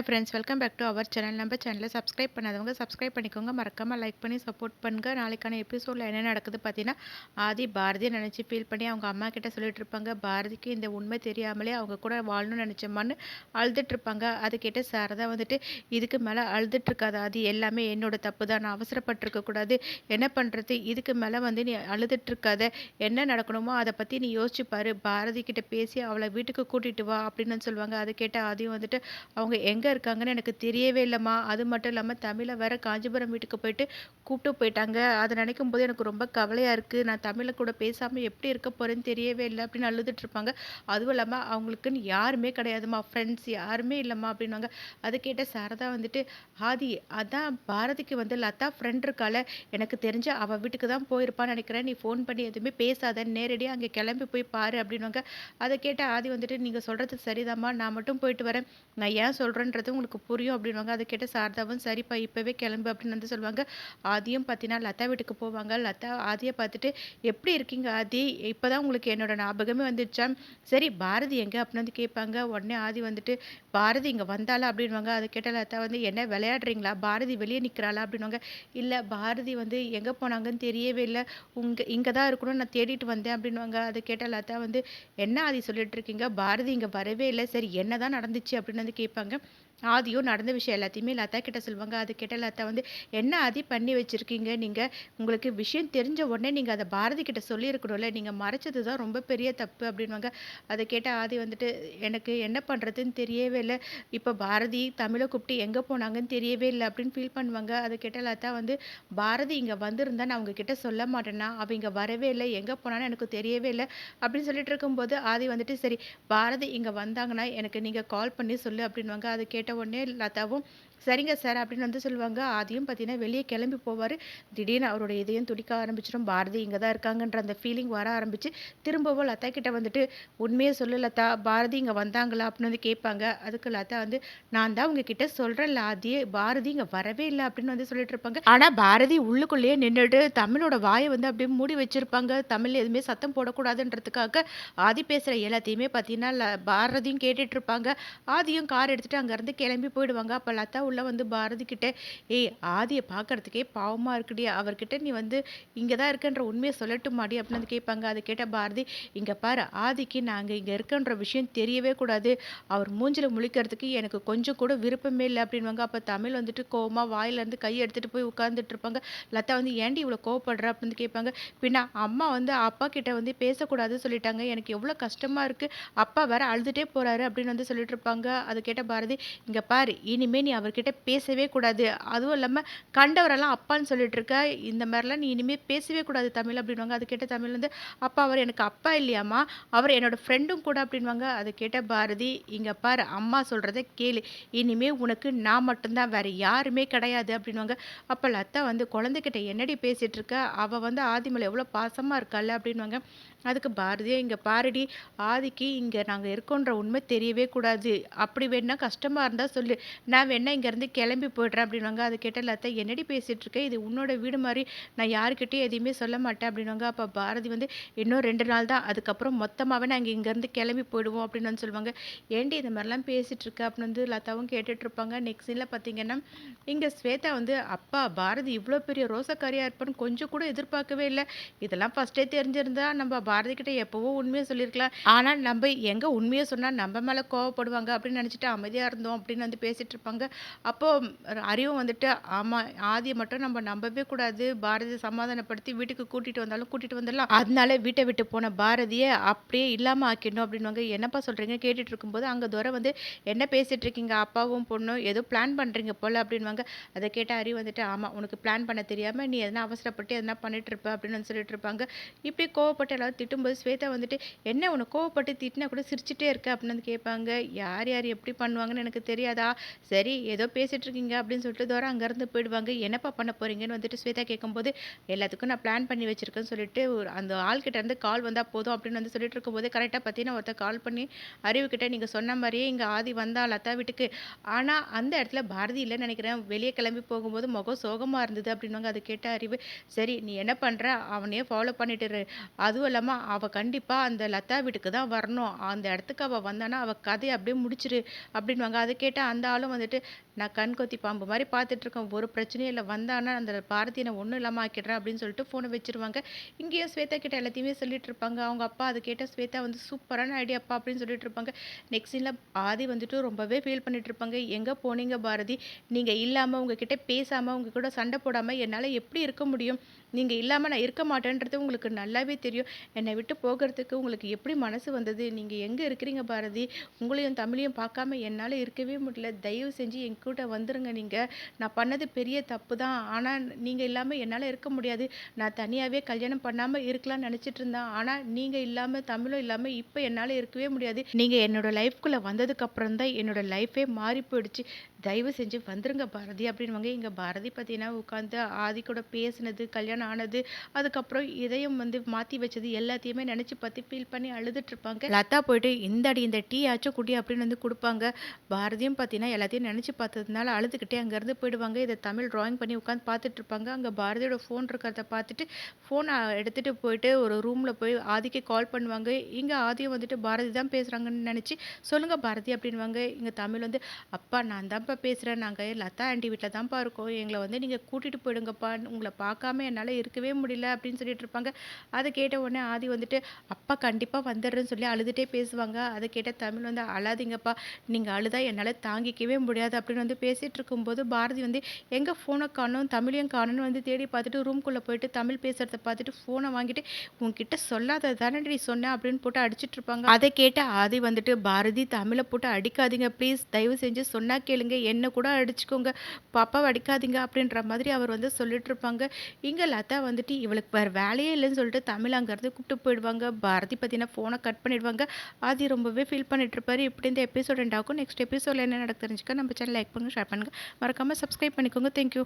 Hi friends welcome back to our channel நம்ம சேனலில் subscribe பண்ணாதவங்க சப்ஸ்கிரைப் பண்ணிக்கோங்க. மறக்காமல் லைக் பண்ணி சப்போர்ட் பண்ணுங்க. நாளைக்கான எபிசோடில் என்ன நடக்குது பார்த்தீங்கன்னா ஆதி பாரதியை நினச்சி ஃபீல் பண்ணி அவங்க அம்மா கிட்ட சொல்லிட்டு இருப்பாங்க. பாரதிக்கு இந்த உண்மை தெரியாமலே அவங்க கூட வாழணும்னு நினச்சோமான்னு அழுதுட்டு இருப்பாங்க. அது கேட்டு சாரதா வந்துட்டு இதுக்கு மேலே அழுதுட்டு இருக்காது ஆதி. எல்லாமே என்னோட தப்பு தான் நான் அவசரப்பட்டிருக்க கூடாது. என்ன பண்ணுறது இதுக்கு மேலே வந்து நீ அழுதுட்டு இருக்காத. என்ன நடக்கணுமோ அதை பற்றி நீ யோசிச்சு பாரு. பாரதி கிட்ட பேசி அவளை வீட்டுக்கு கூட்டிகிட்டு வா அப்படின்னு சொல்லுவாங்க. அதை கேட்ட ஆதியும் வந்துட்டு அவங்க எங்கே இருக்காங்கன்னு எனக்கு தெரியவே இல்லைம்மா. அது மட்டும் இல்லாமல் தமிழை வேற காஞ்சிபுரம் வீட்டுக்கு போயிட்டு கூப்பிட்டு போயிட்டாங்க. அதை நினைக்கும் போது எனக்கு ரொம்ப கவலையாக இருக்குது நான் தமிழை கூட பேசாமல் எப்படி இருக்க போகிறேன்னு தெரியவே இல்லை அப்படின்னு அழுதுட்டு இருப்பாங்க. அதுவும் இல்லாமல் அவங்களுக்குன்னு யாருமே கிடையாதுமா ஃப்ரெண்ட்ஸ் யாருமே இல்லைம்மா அப்படின்னாங்க அது கேட்ட சாரதா வந்துட்டு ஆதி அதான் பாரதிக்கு வந்து லதா ஃப்ரெண்ட் இருக்கால. எனக்கு தெரிஞ்ச அவள் வீட்டுக்கு தான் போயிருப்பான்னு நினைக்கிறேன். நீ ஃபோன் பண்ணி எதுவுமே பேசாத. நேரடியாக அங்கே கிளம்பி போய் பாரு அப்படின்னாங்க அதை கேட்ட ஆதி வந்துட்டு நீங்கள் சொல்கிறது சரிதாம்மா. நான் மட்டும் போயிட்டு வரேன். நான் ஏன் சொல்கிறேன்றது உங்களுக்கு புரியும் அப்படின்வாங்க அதை கேட்ட சாரதாவும் சரிப்பா இப்போவே கிளம்பு அப்படின்னு வந்து சொல்லுவாங்க. ஆதியும் பார்த்தீங்கன்னா லதா வீட்டுக்கு போவாங்க. லதா ஆதியை பார்த்துட்டு எப்படி இருக்கீங்க ஆதி? இப்போ தான் உங்களுக்கு என்னோட ஞாபகமே வந்துடுச்சா சரி பாரதி எங்கே? அப்படின்னு வந்து கேட்பாங்க. உடனே ஆதி வந்துட்டு பாரதி இங்கே வந்தாளா? அப்படின்வாங்க அதை கேட்ட லதா வந்து என்ன விளையாடுறீங்களா? பாரதி வெளியே நிற்கிறாளா அப்படின்வாங்க இல்லை பாரதி வந்து எங்கே போனாங்கன்னு தெரியவே இல்லை. உங்க இங்கே தான் இருக்கணும்னு நான் தேடிட்டு வந்தேன். அப்படின்வாங்க அதை கேட்ட லதா வந்து என்ன ஆதி சொல்லிட்டு இருக்கீங்க? பாரதி இங்கே வரவே இல்லை. சரி என்ன தான் நடந்துச்சு? அப்படின்னு வந்து கேட்பாங்க. ஆதியும் நடந்த விஷயம் எல்லாத்தையுமே லதா கிட்ட சொல்லுவாங்க. அது கிட்ட லதா வந்து என்ன ஆதி பண்ணி வச்சுருக்கீங்க? நீங்கள் உங்களுக்கு விஷயம் தெரிஞ்ச உடனே நீங்கள் அதை பாரதி கிட்ட சொல்லியிருக்கணும்ல. நீங்கள் மறைச்சது தான் ரொம்ப பெரிய தப்பு அப்படின்வாங்க அதை கேட்ட ஆதி வந்துட்டு எனக்கு என்ன பண்ணுறதுன்னு தெரியவே இல்லை. இப்போ பாரதி தமிழை கூப்பிட்டு எங்கே போனாங்கன்னு தெரியவே இல்லை அப்படின்னு ஃபீல் பண்ணுவாங்க. அதை கேட்ட லதா வந்து பாரதி இங்கே வந்திருந்தா நான் அவங்கக்கிட்ட சொல்ல மாட்டேன்னா அவள் இங்கே வரவே இல்லை. எங்கே போனான்னு எனக்கு தெரியவே இல்லை. அப்படின்னு சொல்லிட்டு இருக்கும்போது ஆதி வந்துட்டு சரி பாரதி இங்கே வந்தாங்கன்னா எனக்கு நீங்கள் கால் பண்ணி சொல்லு அப்படின்வாங்க அதை கேட்ட கேட்ட உடனே லதாவும் சரிங்க சார் அப்படின்னு வந்து சொல்லுவாங்க. ஆதியும் பார்த்தீங்கன்னா வெளியே கிளம்பி போவார். திடீர்னு அவரோட இதயம் துடிக்க ஆரம்பிச்சிடும் பாரதி இங்கே தான் இருக்காங்கன்ற அந்த ஃபீலிங் வர ஆரம்பிச்சு திரும்பவும் லதா கிட்ட வந்துட்டு உண்மையை சொல்லு லதா பாரதி இங்கே வந்தாங்களா? அப்படின்னு வந்து கேட்பாங்க. அதுக்கு லதா வந்து நான் தான் உங்ககிட்ட சொல்கிறேன் ஆதியே பாரதி இங்கே வரவே இல்லை அப்படின்னு வந்து சொல்லிட்டு இருப்பாங்க. ஆனால் பாரதி உள்ளுக்குள்ளேயே நின்றுட்டு தமிழோட வாயை வந்து அப்படியே மூடி வச்சிருப்பாங்க. தமிழ் எதுவுமே சத்தம் போடக்கூடாதுன்றதுக்காக ஆதி பேசுகிற எல்லாத்தையுமே பார்த்தீங்கன்னா பாரதியும் கேட்டுட்டு இருப்பாங்க. ஆதியும் கார் எடுத்துகிட்டு அங்கேருந்து கிளம்பி போயிடுவாங்க. அப்போ லதா உள்ள வந்து பாரதி கிட்ட ஏய் ஆதியை பார்க்கறதுக்கே பாவமாக இருக்குடி. அவர்கிட்ட நீ வந்து இங்கே தான் இருக்கன்ற உண்மையை சொல்லட்டுமாடி? அப்படின்னு வந்து கேட்பாங்க. அதை கேட்ட பாரதி இங்கே பாரு ஆதிக்கு நாங்கள் இங்கே இருக்கன்ற விஷயம் தெரியவே கூடாது. அவர் மூஞ்சில் முழிக்கிறதுக்கு எனக்கு கொஞ்சம் கூட விருப்பமே இல்லை. அப்படின்வாங்க அப்போ தமிழ் வந்துட்டு கோவமாக வாயிலேருந்து கை எடுத்துகிட்டு போய் உட்காந்துட்டு இருப்பாங்க. லதா வந்து ஏண்டி இவ்வளோ கோவப்படுற? அப்படின்னு கேட்பாங்க. பின்ன அம்மா வந்து அப்பா கிட்ட வந்து பேசக்கூடாதுன்னு சொல்லிட்டாங்க. எனக்கு எவ்வளோ கஷ்டமாக இருக்குது அப்பா வேற அழுதுகிட்டே போகிறாரு அப்படின்னு வந்து சொல்லிட்டு இருப்பாங்க. அதை கேட்ட பாரதி இங்கே பாரு இனிமேல் நீ அவர்கிட்ட பேசவே கூடாது. அதுவும் இல்லாமல் கண்டவரெல்லாம் அப்பான்னு சொல்லிட்டு இருக்க இந்த மாதிரிலாம் நீ இனிமேல் பேசவே கூடாது தமிழ் அப்படின்வாங்க அது கேட்ட தமிழ் வந்து அப்பா அவர் எனக்கு அப்பா இல்லையாம்மா? அவர் என்னோட ஃப்ரெண்டும் கூட அப்படின்வாங்க அதை கேட்ட பாரதி இங்கே பாரு அம்மா சொல்கிறத கேளு. இனிமேல் உனக்கு நான் மட்டும்தான் வேறு யாருமே கிடையாது அப்படின்வாங்க அப்போ லத்தா வந்து குழந்தைகிட்ட என்னடி பேசிகிட்டு இருக்க அவள் வந்து ஆதிமலை எவ்வளோ பாசமாக இருக்காள் அப்படின்வாங்க அதுக்கு பாரதியே இங்கே பாருடி ஆதிக்கு இங்கே நாங்கள் இருக்கோன்ற உண்மை தெரியவே கூடாது. அப்படி வேணா கஷ்டமாக இருந்தால் சொல்லு. நான் வேணா இங்கேருந்து கிளம்பி போய்ட்றேன் அப்படின்வாங்க அது கேட்ட லதா என்னடி பேசிகிட்டு இருக்கேன் இது உன்னோட வீடு மாதிரி. நான் யாருக்கிட்டேயும் எதையுமே சொல்ல மாட்டேன். அப்படின்வாங்க அப்போ பாரதி வந்து இன்னும் ரெண்டு நாள் தான். அதுக்கப்புறம் மொத்தமாகவே நாங்கள் இங்கேருந்து கிளம்பி போயிடுவோம். அப்படின்னு வந்து சொல்லுவாங்க. ஏண்டி இந்த மாதிரிலாம் பேசிகிட்டு இருக்க? அப்படின்னு வந்து லதாவும் கேட்டுட்ருப்பாங்க நெக்ஸ்ட் சீனில் பார்த்தீங்கன்னா இங்கே ஸ்வேதா வந்து அப்பா பாரதி இவ்வளோ பெரிய ரோசக்காரியாக இருப்பான்னு கொஞ்சம் கூட எதிர்பார்க்கவே இல்லை. இதெல்லாம் ஃபஸ்ட்டே தெரிஞ்சிருந்தா நம்ம பாரதி கிட்ட எப்போவோ உண்மையை சொல்லியிருக்கலாம். ஆனால் நம்ம எங்கே உண்மையை சொன்னால் நம்ம மேலே கோவப்படுவாங்க அப்படின்னு நினச்சிட்டு அமைதியாக இருந்தோம் அப்படின்னு வந்து பேசிகிட்டு இருப்பாங்க. அப்போது அறிவும் வந்துட்டு ஆமாம் ஆதியை மட்டும் நம்ம நம்பவே கூடாது. பாரதியை சமாதானப்படுத்தி வீட்டுக்கு கூட்டிகிட்டு வந்தாலும் கூட்டிகிட்டு வந்துடலாம். அதனால வீட்டை விட்டு போன பாரதியை அப்படியே இல்லாமல் ஆக்கிடணும் அப்படின்வாங்க என்னப்பா சொல்கிறீங்க கேட்டுட்டு இருக்கும்போது அங்கே தூரம் வந்து என்ன பேசிகிட்டு இருக்கீங்க? அப்பாவும் பொண்ணும் ஏதோ பிளான் பண்ணுறீங்க போல் அப்படின்வாங்க அதை கேட்டால் அறிவு வந்துட்டு ஆமாம் உனக்கு பிளான் பண்ண தெரியாமல் நீ எதனா அவசரப்பட்டு எதனா பண்ணிட்டு இருப்ப அப்படின்னு சொல்லிட்டு இருப்பாங்க. இப்படி கோவப்பட்டு எல்லாரும் திட்டும்போது ஸ்வேதா வந்துட்டு என்ன உன்னை கோவப்பட்டு திட்டினா கூட சிரிச்சுட்டே இருக்க? அப்படின்னு வந்து கேட்பாங்க. யார் யார் எப்படி பண்ணுவாங்கன்னு எனக்கு தெரியாதா? சரி ஏதோ பேசிட்டு இருக்கீங்க அப்படின்னு சொல்லிட்டு தூரம் அங்கேருந்து போயிடுவாங்க. என்னப்பா பண்ண போறீங்கன்னு வந்துட்டு ஸ்வேதா கேட்கும்போது எல்லாத்துக்கும் நான் பிளான் பண்ணி வச்சிருக்கேன்னு சொல்லிட்டு ஒரு அந்த ஆள்கிட்ட இருந்து கால் வந்தால் போதும் அப்படின்னு வந்து சொல்லிட்டு இருக்கும்போது கரெக்டாக பார்த்தீங்கன்னா ஒருத்தர் கால் பண்ணி அறிவுக்கிட்ட நீங்கள் சொன்ன மாதிரியே இங்கே ஆதி வந்தா லதா வீட்டுக்கு. ஆனால் அந்த இடத்துல பாரதி இல்லைன்னு நினைக்கிறேன். வெளியே கிளம்பி போகும்போது முகம் சோகமாக இருந்தது அப்படின்வாங்க அதை கேட்ட அறிவு சரி நீ என்ன பண்ணுற அவனையே ஃபாலோ பண்ணிட்டுரு அதுவும் இல்லாமல் இல்லாம அவ கண்டிப்பா அந்த லதா வீட்டுக்கு தான் வரணும். அந்த இடத்துக்கு அவ வந்தானா அவ கதையை அப்படியே முடிச்சிரு அப்படின்னுவாங்க. அதை கேட்டால் அந்த ஆளும் வந்துட்டு, நான் கண் கொத்தி பாம்பு மாதிரி பார்த்துட்ருக்கேன் ஒரு பிரச்சனையும் இல்லை வந்தான்னா அந்த பாரதியை நான் ஒன்றும் இல்லாமல் ஆக்கிடுறேன் அப்படின்னு சொல்லிட்டு ஃபோனை வச்சுருவாங்க. இங்கேயும் ஸ்வேதா கிட்ட எல்லாத்தையுமே சொல்லிட்டு இருப்பாங்க. அவங்க அப்பா அதை கேட்டால் ஸ்வேதா வந்து சூப்பரான ஐடியாப்பா அப்படின்னு சொல்லிட்டு இருப்பாங்க. நெக்ஸ்ட் சீனில் ஆதி வந்துட்டு ரொம்பவே ஃபீல் பண்ணிட்டு இருப்பாங்க. எங்கே போனீங்க பாரதி? நீங்கள் இல்லாமல் உங்ககிட்ட பேசாமல் உங்கள் கூட சண்டை போடாமல் என்னால் எப்படி இருக்க முடியும்? நீங்கள் இல்லாமல் நான் இருக்க மாட்டேன்றது உங்களுக்கு நல்லாவே தெரியும். என்னை விட்டு போகிறதுக்கு உங்களுக்கு எப்படி மனசு வந்தது? நீங்கள் எங்கே இருக்கிறீங்க பாரதி? உங்களையும் தமிழையும் பார்க்காம என்னால் இருக்கவே முடியல. தயவு செஞ்சு என் கூட வந்துருங்க நீங்கள் நான் பண்ணது பெரிய தப்பு தான். ஆனால் நீங்கள் இல்லாமல் என்னால் இருக்க முடியாது. நான் தனியாகவே கல்யாணம் பண்ணாமல் இருக்கலாம்னு நினச்சிட்டு இருந்தேன். ஆனால் நீங்கள் இல்லாமல் தமிழும் இல்லாமல் இப்போ என்னால் இருக்கவே முடியாது. நீங்கள் என்னோட லைஃப்குள்ளே வந்ததுக்கப்புறம் தான் என்னோட லைஃபே மாறி போயிடுச்சு. தயவு செஞ்சு வந்துருங்க பாரதி அப்படின்னுவாங்க. இங்கே பாரதி பார்த்தீங்கன்னா உட்காந்து ஆதி கூட பேசினது, கல்யாணம் ஆனது, அதுக்கப்புறம் இதயம் வந்து மாற்றி வச்சது எல்லாத்தையுமே நினச்சி பார்த்து ஃபீல் பண்ணி அழுதுட்டு இருப்பாங்க. லதா போயிட்டு இந்தாடி இந்த டீ ஆச்சும் குடி அப்படின்னு வந்து கொடுப்பாங்க பாரதியும் பார்த்தீங்கன்னா எல்லாத்தையும் நினச்சி பார்த்ததுனால அழுதுகிட்டே அங்கேருந்து போயிடுவாங்க. இதை தமிழ் டிராயிங் பண்ணி உட்காந்து பார்த்துட்டு இருப்பாங்க. அங்கே பாரதியோட ஃபோன் இருக்கிறத பார்த்துட்டு ஃபோனை எடுத்துகிட்டு போயிட்டு ஒரு ரூமில் போய் ஆதிக்கு கால் பண்ணுவாங்க. இங்கே ஆதியும் வந்துட்டு பாரதி தான் பேசுகிறாங்கன்னு நினச்சி சொல்லுங்கள் பாரதி அப்படின்னுவாங்க. இங்கே தமிழ் வந்து, அப்பா நான் தான் தான்ப்பா பேசுகிறேன் நாங்கள் லதா ஆண்டி வீட்டில் தான்ப்பா இருக்கோம். எங்களை வந்து நீங்கள் கூட்டிகிட்டு போயிடுங்கப்பா. உங்களை பார்க்காம என்னால் இருக்கவே முடியல அப்படின்னு சொல்லிட்டு இருப்பாங்க. அதை கேட்ட உடனே ஆதி வந்துட்டு, அப்பா கண்டிப்பாக வந்துடுறேன்னு சொல்லி அழுதுகிட்டே பேசுவாங்க. அதை கேட்ட தமிழ் வந்து, அழாதீங்கப்பா. நீங்கள் அழுதா என்னால் தாங்கிக்கவே முடியாது அப்படின்னு வந்து பேசிகிட்டு இருக்கும்போது, பாரதி வந்து எங்கே ஃபோனை காணும் தமிழையும் காணும்னு வந்து தேடி பார்த்துட்டு ரூம்குள்ளே போயிட்டு தமிழ் பேசுகிறத பார்த்துட்டு ஃபோனை வாங்கிட்டு, உங்ககிட்ட சொல்லாத தானே நீ சொன்னேன் அப்படின்னு போட்டு அடிச்சிட்டு இருப்பாங்க. அதை கேட்ட ஆதி வந்துட்டு, பாரதி தமிழை போட்டு அடிக்காதீங்க ப்ளீஸ். தயவு செஞ்சு சொன்னால் கேளுங்க. என்ன கூட அடிச்சுக்கோங்க. பாப்பா அடிக்காதீங்க அப்படின்ற மாதிரி அவர் வந்து சொல்லிட்டு இருப்பாங்க. இங்கே லதா வந்துட்டு இவளுக்கு வேறு வேலையே இல்லைன்னு சொல்லிட்டு தமிழ் அங்கேருந்து கூப்பிட்டு போயிடுவாங்க. பாரதி பார்த்தீங்கன்னா ஃபோனை கட் பண்ணிடுவாங்க. ஆதி ரொம்பவே ஃபீல் பண்ணிட்டு இருப்பாரு. இப்படி இந்த எபிசோட் எண்ட் ஆகும். நெக்ஸ்ட் எபிசோடில் என்ன நடக்குது தெரிஞ்சுக்க நம்ம சேனல் லைக் பண்ணுங்க, ஷேர் பண்ணுங்க. மறக்காமல் சப்ஸ்கிரைப் பண்ணிக்கோங்க. Thank you.